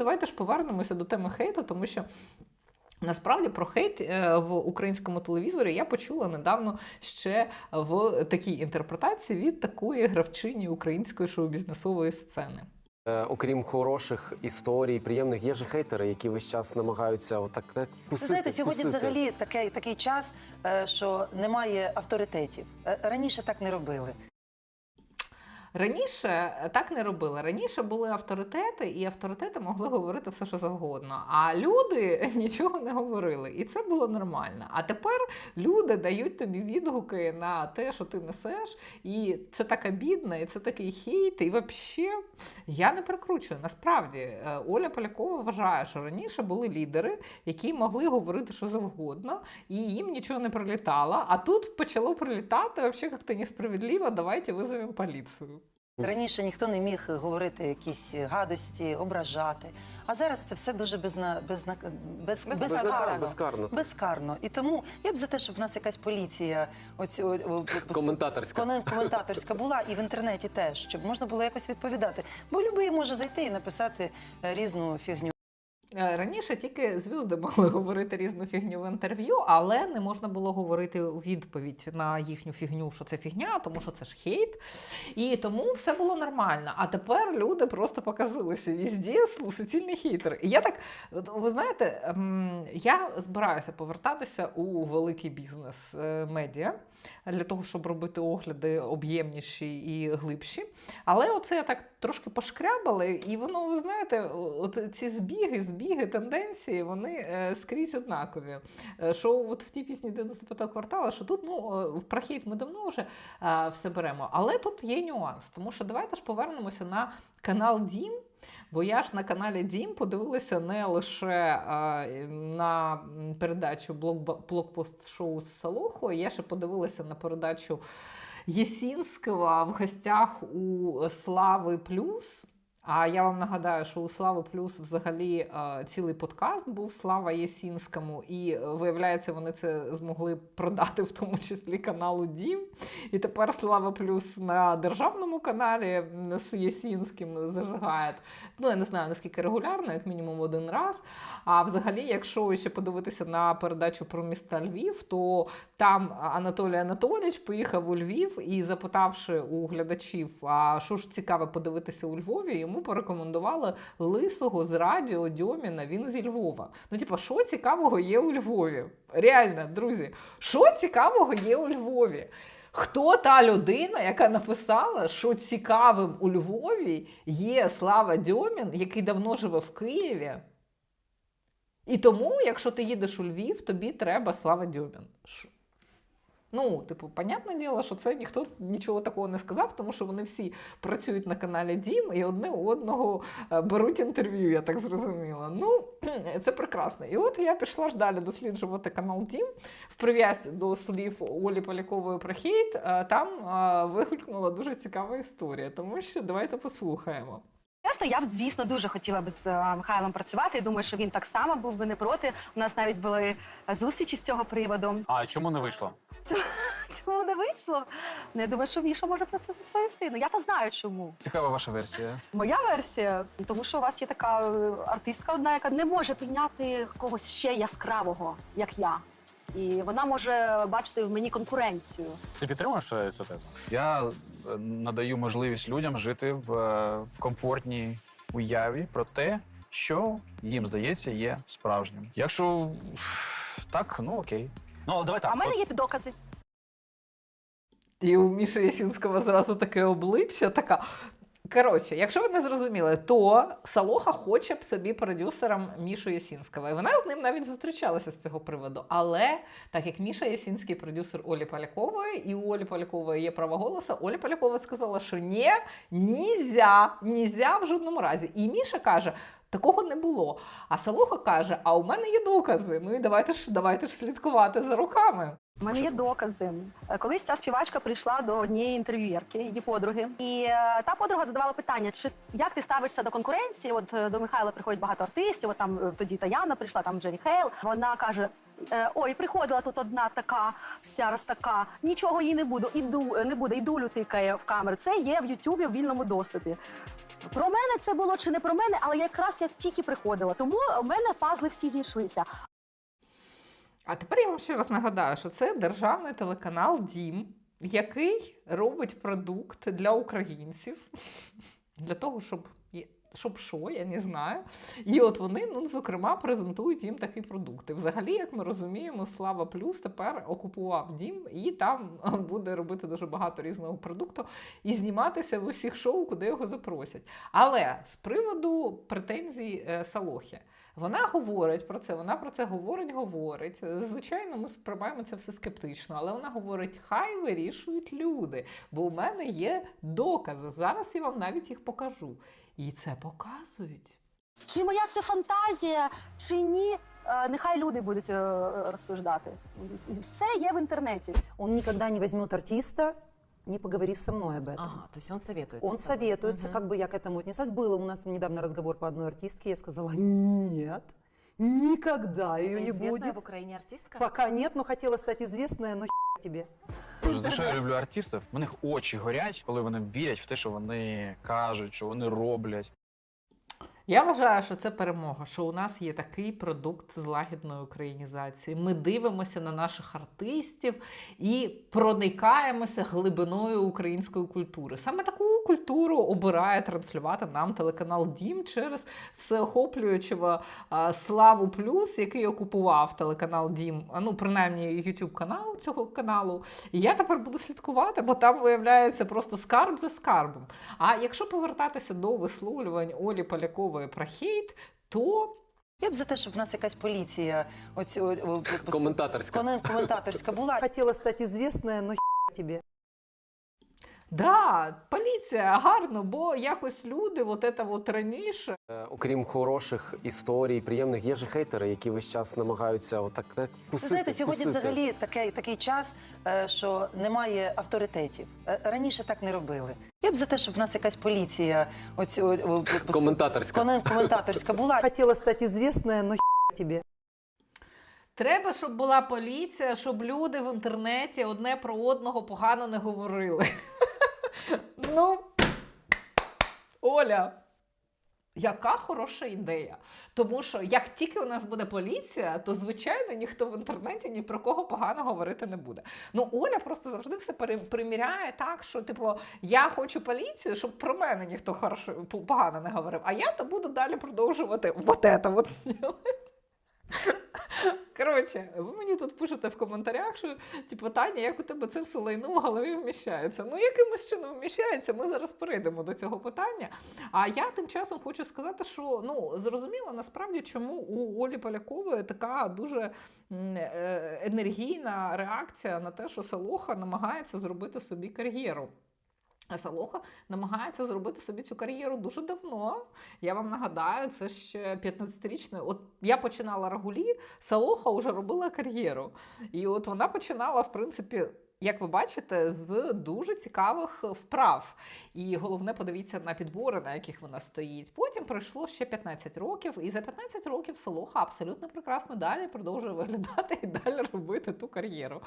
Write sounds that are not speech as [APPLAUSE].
давайте ж повернемося до теми хейту, тому що. Насправді про хейт е, в українському телевізорі я почула недавно ще в такій інтерпретації від такої гравчині української шоу-бізнесової сцени. Е, Окрім хороших історій, приємних, є ж хейтери, які весь час намагаються отак так Ви знаєте, сьогодні вкусити. взагалі такий, такий час, е, що немає авторитетів. Раніше так не робили. Раніше е, так не робили. Раніше були авторитети, і авторитети могли говорити все, що завгодно. А люди [LAUGHS] нічого не говорили, і це було нормально. А тепер люди дають тобі відгуки на те, що ти несеш, і це так обідно, і це такий хейт. І взагалі я не прикручую. Насправді е, Оля Полякова вважає, що раніше були лідери, які могли говорити що завгодно, і їм нічого не прилітало. А тут почало прилітати взагалі як-то несправедливо. Давайте визовемо поліцію. Раніше ніхто не міг говорити якісь гадості, ображати. А зараз це все дуже безна, безна, без, Без- Безкарно, безкарно. безкарно. Безкарно. І тому я б за те, щоб в нас якась поліція оці, Коментаторська. коментаторська була і в інтернеті теж, щоб можна було якось відповідати. Бо любий може зайти і написати е, різну фігню. Е, Раніше тільки зв'язки [LAUGHS] могли говорити різну фігню в інтерв'ю, але не можна було говорити у відповідь на їхню фігню, що це фігня, тому що це ж хейт. І тому все було нормально. А тепер люди просто показалися візді су- суцільні хейтери. І я так, ви знаєте, ем, я збираюся повертатися у великий бізнес е, медіа для того, щоб робити огляди об'ємніші і глибші. Але оце я так трошки пошкрябала, і воно, ви знаєте, от ці збіги, збіги, тенденції, вони е, скрізь однакові. Е, Що от в тій пісні 95-го кварталу, що тут ну, про хейт ми давно вже все беремо. Але тут є нюанс, тому що давайте ж повернемося на канал Дім. Бо я ж на каналі Дім подивилася не лише е, на передачу блок- блокпост шоу з Салохою, я ще подивилася на передачу Єсінського в гостях у Слави Плюс. А я вам нагадаю, що у Слави Плюс взагалі е, цілий подкаст був Слава Єсінському, і е, виявляється, вони це змогли продати в тому числі каналу Дім. І тепер Слава Плюс на державному каналі з Єсінським зажигає. Ну, я не знаю наскільки регулярно, як мінімум один раз. А взагалі, якщо ще подивитися на передачу про міста Львів, то там Анатолій Анатолійович поїхав у Львів і, запитавши у глядачів, а що ж цікаве подивитися у Львові, йому порекомендували лисого з радіо Дьоміна. Він зі Львова. Ну, типа, що цікавого є у Львові? Реально, друзі, що цікавого є у Львові? Хто та людина, яка написала, що цікавим у Львові є Слава Дьомін, який давно живе в Києві? І тому, якщо ти їдеш у Львів, тобі треба Слава Дьомін. Ну, типу, понятне діло, що це ніхто нічого такого не сказав, тому що вони всі працюють на каналі Дім і одне у одного е, беруть інтерв'ю, я так зрозуміла. Ну, [CLEARS THROAT] це прекрасно. І от я пішла ж далі досліджувати канал Дім в прив'язці до слів Олі Полякової про хейт. е, Там е, вигулькнула дуже цікава історія, тому що давайте послухаємо. Чесно, я б, звісно, дуже хотіла б з е, Михайлом працювати. і Думаю, що він так само був би не проти. У нас навіть були е, зустрічі з цього приводу. А чому не вийшло? [LAUGHS] Чому не вийшло? Ну, я думаю, що Міша може просвести. Ну я то знаю чому. Цікава ваша версія. Моя версія, тому що у вас є така е, артистка одна, яка не може прийняти когось ще яскравого, як я. І вона може бачити в мені конкуренцію. Ти підтримуєш е, цю тезу? Я надаю можливість людям жити в, е, в комфортній уяві про те, що їм здається є справжнім. Якщо так, ну окей. Ну, але давай так. А в мене є докази. І у Міші Ясінського зразу таке обличчя, така. Коротше, якщо ви не зрозуміли, то Салоха хоче б собі продюсером Мішу Ясінського. І вона з ним навіть зустрічалася з цього приводу. Але так як Міша Ясінський продюсер Олі Полякової, і у Олі Полякової є право голосу, Оля Полякова сказала, що ні, нізя, нізя в жодному разі. І Міша каже. Такого не було. А Салоха каже: а у мене є докази. Ну і давайте ж давайте ж слідкувати за руками. У мене є докази. Е, Колись ця співачка прийшла до однієї інтерв'юєрки, її подруги, і е, та подруга задавала питання: чи як ти ставишся до конкуренції? От е, до Михайла приходять багато артистів. От там е, тоді Таяна прийшла, там Джері Хейл. Вона каже. е, Ой, приходила тут одна така, вся раз така, нічого їй не буду, іду, не буде, і дулю тикає в камеру. Це є в Ютубі в вільному доступі. Про мене це було чи не про мене, але якраз я тільки приходила. Тому в мене пазли всі зійшлися. А тепер я вам ще раз нагадаю, що це державний телеканал Дім, який робить продукт для українців, [LAUGHS] для того, щоб. Щоб що, я не знаю. І от вони, ну, зокрема, презентують їм такий продукт. І взагалі, як ми розуміємо, Слава Плюс тепер окупував дім і там [LAUGHS] буде робити дуже багато різного продукту і зніматися в усіх шоу, куди його запросять. Але з приводу претензій е, Салохи, вона говорить про це, вона про це говорить, говорить. Звичайно, ми сприймаємо це все скептично, але вона говорить: хай вирішують люди, бо у мене є докази. Зараз я вам навіть їх покажу. І це показують. Чи моя це фантазія, чи ні? е, Нехай люди будуть е, розсуждати. Все є в інтернеті. Он никогда не возьмет артиста, не поговорив со мной об этом. Ага, то есть он советует. Он советуется, как бы я к этому отнеслась. Был у нас недавно разговор по одной артистке, я сказала, нет, никогда ее не известная будет. в Украине артистка? Пока нет, но хотела стать известная, но тебе. Дуже за що я люблю артистів? У них очі горять, коли вони вірять в те, що вони кажуть, що вони роблять. Я вважаю, що це перемога, що у нас є такий продукт з лагідної українізації. Ми дивимося на наших артистів і проникаємося глибиною української культури. Саме таку культуру обирає транслювати нам телеканал Дім через всеохоплюючого Славу Плюс, який окупував телеканал Дім, ну принаймні YouTube канал цього каналу. Я тепер буду слідкувати, бо там виявляється просто скарб за скарбом. А якщо повертатися до висловлювань Олі Полякової про хейт, то Я б за те, щоб в нас якась поліція оцю, о, о, о, Коментаторська. коментаторська була. Хотіла стати звісною, но тебе. Да, поліція гарно, бо якось люди, от це от раніше. Е, Окрім хороших історій, приємних, є ж хейтери, які весь час намагаються отак так Ви знаєте, сьогодні вкусити. взагалі такий, такий час, е, що немає авторитетів. Е, Раніше так не робили. Я б за те, щоб в нас якась поліція оцю, о, о, о, Коментаторська. комен- коментаторська була. Хотела стать известная, но тебе. Треба, щоб була поліція, щоб люди в інтернеті одне про одного погано не говорили. Ну, Оля. Яка хороша ідея. Тому що як тільки у нас буде поліція, то звичайно ніхто в інтернеті ні про кого погано говорити не буде. Ну Оля просто завжди все приміряє так, що типу я хочу поліцію, щоб про мене ніхто хорошо погано не говорив. А я то буду далі продовжувати вот это. Коротше, ви мені тут пишете в коментарях, що типу, Таня, як у тебе це все лайно в голові вміщається. Ну, якимось чином вміщається, ми зараз перейдемо до цього питання. А я тим часом хочу сказати, що ну зрозуміло насправді, чому у Олі Полякової така дуже е, енергійна реакція на те, що Салоха намагається зробити собі кар'єру. Салоха намагається зробити собі цю кар'єру дуже давно. Я вам нагадаю, це ще 15-річний. От я починала рагулі, Салоха вже робила кар'єру. І от вона починала, в принципі. Як ви бачите, з дуже цікавих вправ. І головне, подивіться на підбори, на яких вона стоїть. Потім пройшло ще 15 років, і за 15 років Солоха абсолютно прекрасно далі продовжує виглядати і далі робити ту кар'єру.